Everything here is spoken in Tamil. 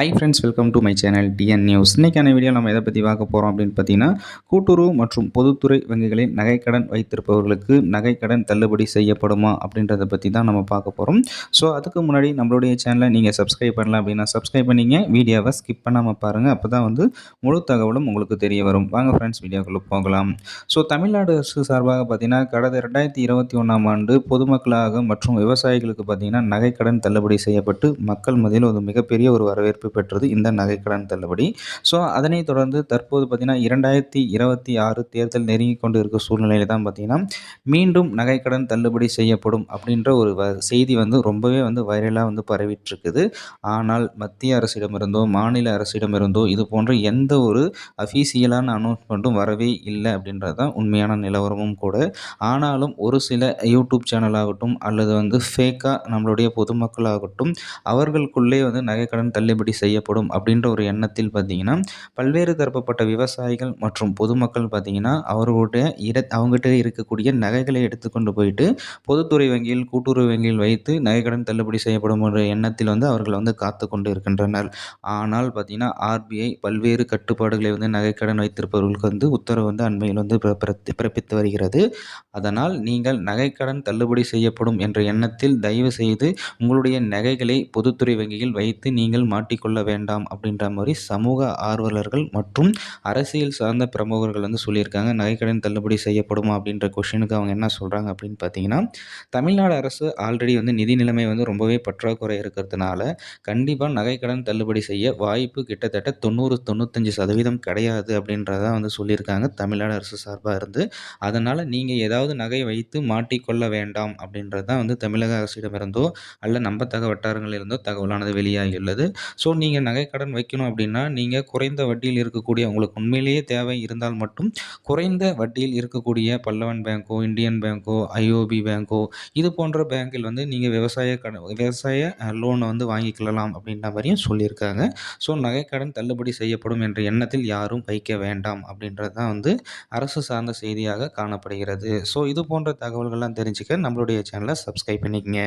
Hi friends welcome to my channel TN news இன்றைக்கான வீடியோ நம்ம எதை பற்றி பார்க்க போகிறோம் அப்படின்னு பார்த்தீங்கன்னா கூட்டுறவு மற்றும் பொதுத்துறை வங்கிகளில் நகைக்கடன் வைத்திருப்பவர்களுக்கு நகைக்கடன் தள்ளுபடி செய்யப்படுமா அப்படின்றத பற்றி தான் நம்ம பார்க்க போகிறோம் ஸோ அதுக்கு முன்னாடி நம்மளுடைய சேனலை நீங்கள் சப்ஸ்கிரைப் பண்ணலாம் அப்படின்னா சப்ஸ்கிரைப் பண்ணிங்க. வீடியோவை ஸ்கிப் பண்ணாமல் பாருங்கள் அப்போ தான் வந்து முழு தகவலும் உங்களுக்கு தெரிய வரும். வாங்க ஃப்ரெண்ட்ஸ் வீடியோக்குள்ளே போகலாம். ஸோ தமிழ்நாடு அரசு சார்பாக பார்த்தீங்கன்னா கடந்த ரெண்டாயிரத்தி இருபத்தி ஒன்றாம் ஆண்டு பொதுமக்களாக மற்றும் விவசாயிகளுக்கு பார்த்தீங்கன்னா நகைக்கடன் தள்ளுபடி செய்யப்பட்டு மக்கள் மத்தியில் ஒரு மிகப்பெரிய ஒரு வரவேற்பு வரவேற்பு பெற்றது இந்த நகைக்கடன் தள்ளுபடி. ஸோ அதனைத் தொடர்ந்து தற்போது பார்த்திங்கன்னா இரண்டாயிரத்தி இருபத்தி ஆறு தேர்தல் நெருங்கி கொண்டு இருக்க சூழ்நிலையில் தான் பார்த்திங்கன்னா மீண்டும் நகைக்கடன் தள்ளுபடி செய்யப்படும் அப்படின்ற ஒரு வ செய்தி வந்து ரொம்பவே வந்து வைரலாக வந்து பரவிட்டுருக்குது. ஆனால் மத்திய அரசிடமிருந்தோ மாநில அரசிடமிருந்தோ இது போன்ற எந்த ஒரு அஃபீஷியலான அனௌன்ஸ்மெண்ட்டும் வரவே இல்லை அப்படின்றது தான் உண்மையான நிலவரமும் கூட. ஆனாலும் ஒரு சில யூடியூப் சேனலாகட்டும் அல்லது வந்து ஃபேக்காக நம்மளுடைய பொதுமக்களாகட்டும் அவர்களுக்குள்ளே வந்து நகைக்கடன் தள்ளுபடி தள்ளுபடி செய்யப்படும் அப்படின்ற ஒரு எண்ணத்தில் பார்த்தீங்கன்னா பல்வேறு தரப்பட்ட விவசாயிகள் மற்றும் பொதுமக்கள் பார்த்தீங்கன்னா அவர்களுடைய இட அவங்ககிட்ட இருக்கக்கூடிய நகைகளை எடுத்துக்கொண்டு போயிட்டு பொதுத்துறை வங்கியில் கூட்டுறவு வங்கியில் வைத்து நகைக்கடன் தள்ளுபடி செய்யப்படும் என்ற எண்ணத்தில் வந்து அவர்கள் வந்து காத்து கொண்டு இருக்கின்றனர். ஆனால் பார்த்தீங்கன்னா ஆர்பிஐ பல்வேறு கட்டுப்பாடுகளை வந்து நகைக்கடன் வைத்திருப்பவர்களுக்கு வந்து உத்தரவு வந்து அண்மையில் வந்து பிறப்பித்து வருகிறது. அதனால் நீங்கள் நகைக்கடன் தள்ளுபடி செய்யப்படும் என்ற எண்ணத்தில் தயவு செய்து உங்களுடைய நகைகளை பொதுத்துறை வங்கியில் வைத்து நீங்கள் மாட்டிக் கொள்ள வேண்டாம் அப்படின்ற மாதிரி சமூக ஆர்வலர்கள் மற்றும் அரசியல் சார்ந்த பிரமுகர்கள் வந்து சொல்லியிருக்காங்க. நகைக்கடன் தள்ளுபடி செய்யப்படுமா அப்படின்ற கொஷினுக்கு அவங்க என்ன சொல்கிறாங்க அப்படின்னு பார்த்தீங்கன்னா தமிழ்நாடு அரசு ஆல்ரெடி வந்து நிதி நிலைமை வந்து ரொம்பவே பற்றாக்குறை இருக்கிறதுனால கண்டிப்பாக நகைக்கடன் தள்ளுபடி செய்ய வாய்ப்பு கிட்டத்தட்ட தொண்ணூறு தொண்ணூத்தஞ்சு சதவீதம் கிடையாது அப்படின்றத வந்து சொல்லியிருக்காங்க தமிழ்நாடு அரசு சார்பாக இருந்து. அதனால் நீங்கள் ஏதாவது நகை வைத்து மாட்டிக்கொள்ள வேண்டாம் அப்படின்றது தான் வந்து தமிழக அரசிடமிருந்தோ அல்ல நம்பத்தக வட்டாரங்களிலிருந்தோ தகவலானது வெளியாகியுள்ளது. ஸோ ஸோ நீங்கள் நகை கடன் வைக்கணும் அப்படின்னா நீங்கள் குறைந்த வட்டியில் இருக்கக்கூடிய உங்களுக்கு உண்மையிலேயே தேவை இருந்தால் மட்டும் குறைந்த வட்டியில் இருக்கக்கூடிய பல்லவன் பேங்க்கோ இந்தியன் பேங்க்கோ ஐஓபி பேங்க்கோ இது போன்ற பேங்கில் வந்து நீங்கள் விவசாய கடன் விவசாய லோனை வந்து வாங்கிக்கொள்ளலாம் அப்படின்ற மாதிரியும் சொல்லியிருக்காங்க. ஸோ நகைக்கடன் தள்ளுபடி செய்யப்படும் என்ற எண்ணத்தில் யாரும் வைக்க வேண்டாம் அப்படின்றது தான் வந்து அரசு சார்ந்த செய்தியாக காணப்படுகிறது. ஸோ இது போன்ற தகவல்கள்லாம் தெரிஞ்சுக்க நம்மளுடைய சேனலை சப்ஸ்கிரைப் பண்ணிக்கங்க.